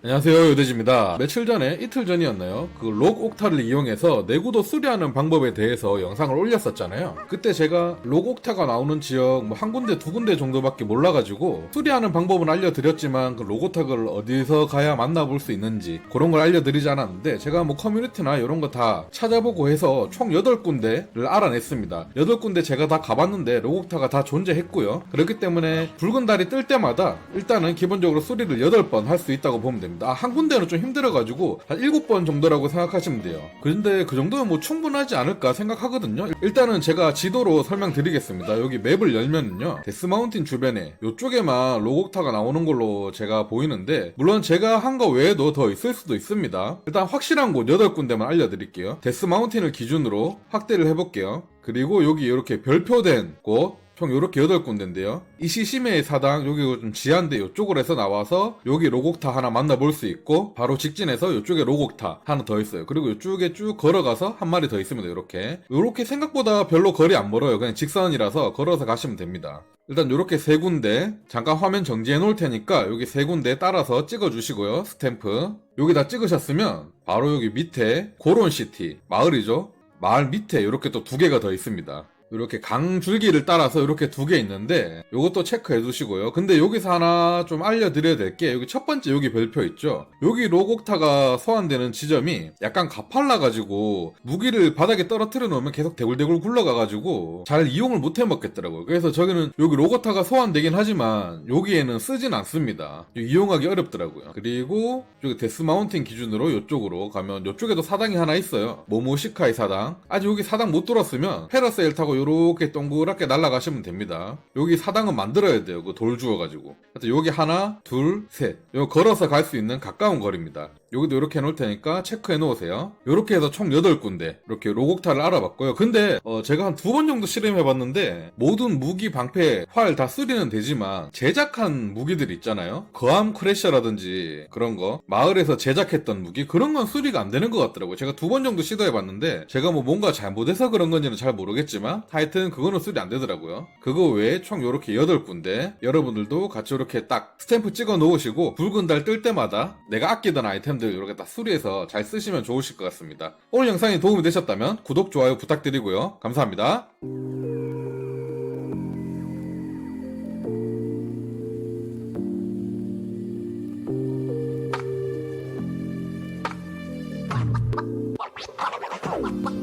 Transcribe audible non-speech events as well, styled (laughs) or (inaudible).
안녕하세요 요대지입니다. 며칠 전에 이틀 전이었나요? 그 록 옥타를 이용해서 내구도 수리하는 방법에 대해서 영상을 올렸었잖아요. 그때 제가 록 옥타가 나오는 지역 뭐 한 군데 두 군데 정도밖에 몰라가지고 수리하는 방법은 알려드렸지만 그 로고탁을 어디서 가야 만나볼 수 있는지 그런 걸 알려드리지 않았는데 제가 뭐 커뮤니티나 이런 거 다 찾아보고 해서 총 8군데를 알아냈습니다. 8군데 제가 다 가봤는데 로고탁가 다 존재했고요. 그렇기 때문에 붉은 달이 뜰 때마다 일단은 기본적으로 수리를 8번 할 수 있다고 보면 됩니다 아, 한 군데는 좀 힘들어가지고 한 7번 정도라고 생각하시면 돼요. 근데 그 정도면 뭐 충분하지 않을까 생각하거든요. 일단은 제가 지도로 설명드리겠습니다. 여기 맵을 열면은요 데스마운틴 주변에 이쪽에만 로고타가 나오는 걸로 제가 보이는데 물론 제가 한 거 외에도 더 있을 수도 있습니다. 일단 확실한 곳 8군데만 알려드릴게요. 데스마운틴을 기준으로 확대를 해볼게요. 그리고 여기 이렇게 별표된 곳 총 요렇게 8군데인데요. 이시시메의 사당 여기 좀 지한데 요쪽으로 해서 나와서 여기 로곡타 하나 만나볼 수 있고 바로 직진해서 요쪽에 로곡타 하나 더 있어요. 그리고 요쪽에 쭉 걸어가서 한 마리 더 있습니다. 요렇게. 요렇게 생각보다 별로 거리 안 멀어요. 그냥 직선이라서 걸어서 가시면 됩니다. 일단 요렇게 세 군데 잠깐 화면 정지해 놓을 테니까 여기 세 군데 따라서 찍어 주시고요. 스탬프. 여기 다 찍으셨으면 바로 여기 밑에 고론시티 마을이죠. 마을 밑에 이렇게 또 두 개가 더 있습니다. 이렇게 강 줄기를 따라서 이렇게 두 개 있는데 이것도 체크해 두시고요. 근데 여기서 하나 좀 알려드려야 될 게 여기 첫 번째 여기 별표 있죠. 여기 로곡타가 소환되는 지점이 약간 가팔라가지고 무기를 바닥에 떨어뜨려 놓으면 계속 대굴대굴 굴러가가지고 잘 이용을 못 해먹겠더라고요. 그래서 저기는 여기 로고타가 소환되긴 하지만 여기에는 쓰진 않습니다. 이용하기 어렵더라고요. 그리고 여기 데스마운틴 기준으로 이쪽으로 가면 이쪽에도 사당이 하나 있어요. 모모시카이 사당. 아직 여기 사당 못 돌았으면 페라세일 타고 요렇게 동그랗게 날아가시면 됩니다. 여기 사당은 만들어야 돼요. 그 돌 주워가지고. 하여튼 여기 하나, 둘, 셋. 요 걸어서 갈 수 있는 가까운 거리입니다. 여기도 이렇게 해놓을 테니까 체크해 놓으세요. 이렇게 해서 총 8군데 이렇게 로곡타를 알아봤고요. 근데 어, 제가 한 두 번 정도 실험해 봤는데 모든 무기 방패 활다 수리는 되지만 제작한 무기들 있잖아요. 거암 크래셔라든지 그런 거 마을에서 제작했던 무기 그런 건 수리가 안 되는 것 같더라고요. 제가 두 번 정도 시도해 봤는데 제가 뭐 뭔가 잘못해서 그런 건지는 잘 모르겠지만 하여튼 그거는 수리 안 되더라고요. 그거 외에 총 이렇게 8군데 여러분들도 같이 이렇게 딱 스탬프 찍어 놓으시고 붉은 달 뜰 때마다 내가 아끼던 아이템 표현들 이렇게 다 수리해서 잘 쓰시면 좋으실 것 같습니다. 오늘 영상이 도움이 되셨다면 구독, 좋아요 부탁드리고요. 감사합니다. What? (laughs)